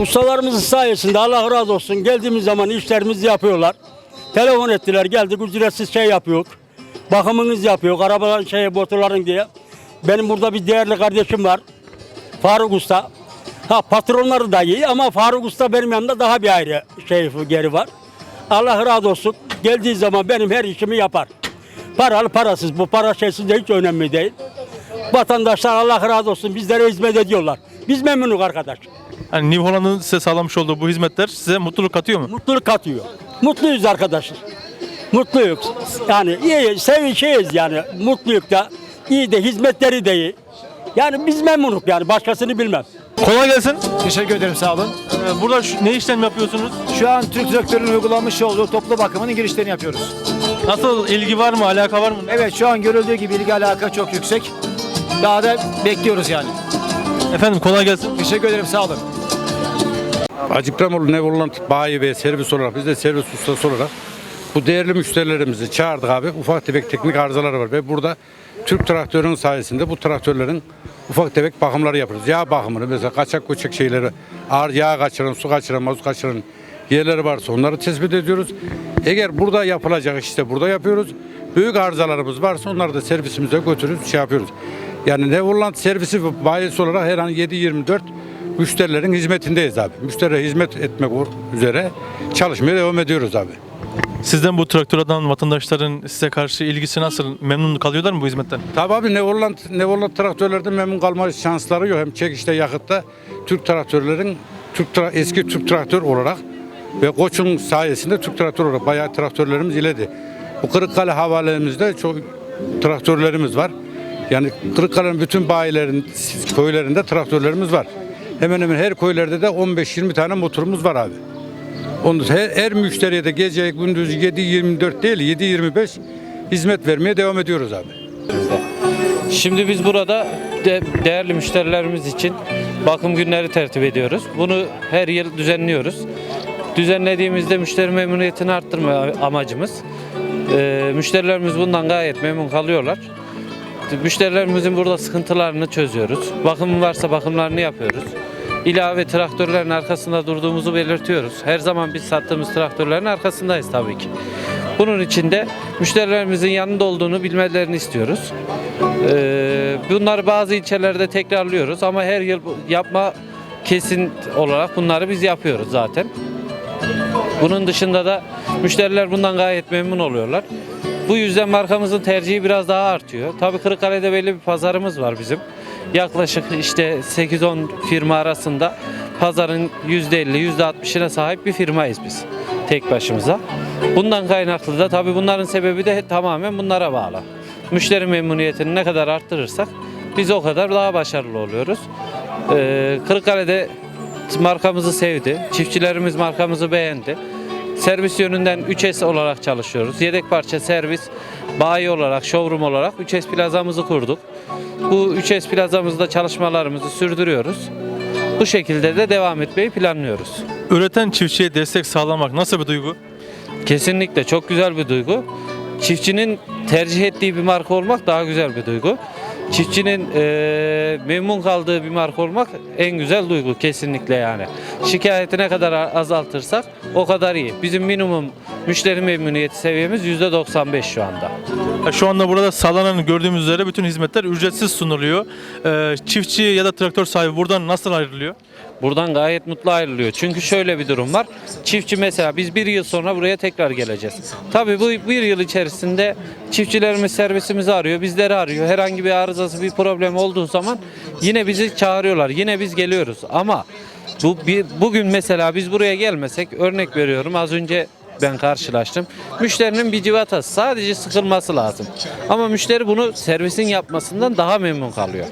Ustalarımızın sayesinde Allah razı olsun geldiğimiz zaman işlerimizi yapıyorlar. Telefon ettiler geldik ücretsiz şey yapıyor. Bakımınız yapıyor arabaların şey motorların diye. Benim burada bir değerli kardeşim var. Faruk Usta. Ha patronları da iyi ama Faruk Usta benim yanımda daha bir ayrı şey geri var. Allah razı olsun. Geldiği zaman benim her işimi yapar. Paralı parasız bu para şeysiz de hiç önemli değil. Vatandaşlar Allah razı olsun bizlere hizmet ediyorlar. Biz memnunuz arkadaş. Hani New Holland'ın size sağlamış olduğu bu hizmetler size mutluluk katıyor mu? Mutluluk katıyor. Mutluyuz arkadaşlar. Mutluyuz. Yani iyi, sevişiyiz yani. Mutluluk da iyi de hizmetleri de iyi. Yani biz memnunuk yani başkasını bilmem. Kolay gelsin. Teşekkür ederim sağ olun. Ee, Burada şu- ne işlem yapıyorsunuz? Şu an Türk Traktörü'nün uygulamış olduğu toplu bakımının girişlerini yapıyoruz. Nasıl ilgi var mı, alaka var mı? Evet şu an görüldüğü gibi ilgi alaka çok yüksek. Daha da bekliyoruz yani. Efendim kolay gelsin. Teşekkür ederim sağ olun. Acıkramoğlu Nevolant bayi ve servis olarak biz de servis ustası olarak bu değerli müşterilerimizi çağırdık abi. Ufak tefek teknik arızaları var ve burada Türk traktörünün sayesinde bu traktörlerin ufak tefek bakımları yapıyoruz. Yağ bakımını mesela kaçak göçek şeyleri ağır yağ kaçıran, su kaçıran, mazot kaçıran yerleri varsa onları tespit ediyoruz. Eğer burada yapılacak işte burada yapıyoruz. Büyük arızalarımız varsa onları da servisimize götürüp şey yapıyoruz. Yani Nevolant servisi bayisi olarak her an 7-24 müşterilerin hizmetindeyiz abi. Müşterilere hizmet etmek üzere çalışmaya devam ediyoruz abi. Sizden bu traktör alan vatandaşların size karşı ilgisi nasıl? Memnun kalıyorlar mı bu hizmetten? Tabii abi Nevoland, Nevoland traktörlerde memnun kalma şansları yok. Hem çekişte yakıtta Türk traktörlerin Türk tra- eski Türk traktör olarak ve Koç'un sayesinde Türk traktör olarak bayağı traktörlerimiz iledi. Bu Kırıkkale havalemizde çok traktörlerimiz var. Yani Kırıkkale'nin bütün bayilerin, köylerinde traktörlerimiz var. Hemen hemen her köylerde de 15-20 tane motorumuz var abi. Onu her, her müşteriye de gece gündüz 7-24 değil 7-25 hizmet vermeye devam ediyoruz abi. Şimdi biz burada de değerli müşterilerimiz için bakım günleri tertip ediyoruz. Bunu her yıl düzenliyoruz. Düzenlediğimizde müşteri memnuniyetini arttırma amacımız. Ee, müşterilerimiz bundan gayet memnun kalıyorlar. Müşterilerimizin burada sıkıntılarını çözüyoruz. Bakım varsa bakımlarını yapıyoruz. İlave traktörlerin arkasında durduğumuzu belirtiyoruz. Her zaman biz sattığımız traktörlerin arkasındayız tabii ki. Bunun için de müşterilerimizin yanında olduğunu bilmelerini istiyoruz. Ee, bunları bazı ilçelerde tekrarlıyoruz ama her yıl yapma kesin olarak bunları biz yapıyoruz zaten. Bunun dışında da müşteriler bundan gayet memnun oluyorlar. Bu yüzden markamızın tercihi biraz daha artıyor. Tabii Kırıkkale'de belli bir pazarımız var bizim. Yaklaşık işte 8-10 firma arasında pazarın %50, %60'ına sahip bir firmayız biz tek başımıza. Bundan kaynaklı da tabii bunların sebebi de tamamen bunlara bağlı. Müşteri memnuniyetini ne kadar arttırırsak biz o kadar daha başarılı oluyoruz. Ee, Kırıkkale'de markamızı sevdi. Çiftçilerimiz markamızı beğendi. Servis yönünden 3S olarak çalışıyoruz. Yedek parça servis, bayi olarak, showroom olarak 3S plazamızı kurduk. Bu 3S plazamızda çalışmalarımızı sürdürüyoruz. Bu şekilde de devam etmeyi planlıyoruz. Üreten çiftçiye destek sağlamak nasıl bir duygu? Kesinlikle çok güzel bir duygu. Çiftçinin tercih ettiği bir marka olmak daha güzel bir duygu. Çiftçinin eee, memnun kaldığı bir marka olmak en güzel duygu kesinlikle yani. Şikayeti ne kadar azaltırsak o kadar iyi. Bizim minimum müşteri memnuniyeti seviyemiz %95 şu anda. Ya Şu anda burada sağlanan gördüğümüz üzere bütün hizmetler ücretsiz sunuluyor. Ee, çiftçi ya da traktör sahibi buradan nasıl ayrılıyor? Buradan gayet mutlu ayrılıyor. Çünkü şöyle bir durum var. Çiftçi mesela biz bir yıl sonra buraya tekrar geleceğiz. Tabii bu bir yıl içerisinde çiftçilerimiz servisimizi arıyor, bizleri arıyor. Herhangi bir arızası, bir problem olduğu zaman yine bizi çağırıyorlar. Yine biz geliyoruz. Ama bu bir, bugün mesela biz buraya gelmesek örnek veriyorum az önce ben karşılaştım. Müşterinin bir civatası sadece sıkılması lazım. Ama müşteri bunu servisin yapmasından daha memnun kalıyor.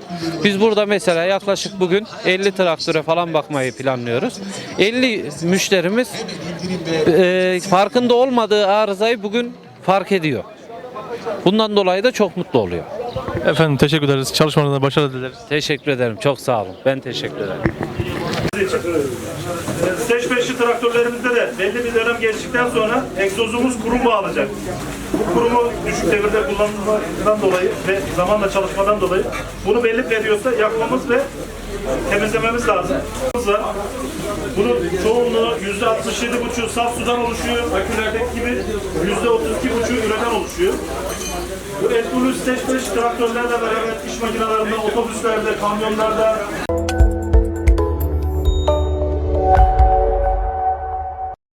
Biz burada mesela yaklaşık bugün 50 traktöre falan bakmayı planlıyoruz. 50 müşterimiz e, farkında olmadığı arızayı bugün fark ediyor. Bundan dolayı da çok mutlu oluyor. Efendim teşekkür ederiz. Çalışmalarına başarılı dileriz. Teşekkür ederim. Çok sağ olun. Ben teşekkür ederim. 5'li traktörlerimizde de belli bir dönem geçtikten sonra egzozumuz kurum bağlayacak. Bu kurumu düşük devirde kullanımından dolayı ve zamanla çalışmadan dolayı bunu belli veriyorsa yakmamız ve temizlememiz lazım. Bunun çoğunluğu yüzde 67 buçu saf sudan oluşuyor. Akülerdeki gibi yüzde 32 buçu üreten oluşuyor. Bu etbulü seçmiş traktörlerle beraber iş makinelerde, otobüslerde, kamyonlarda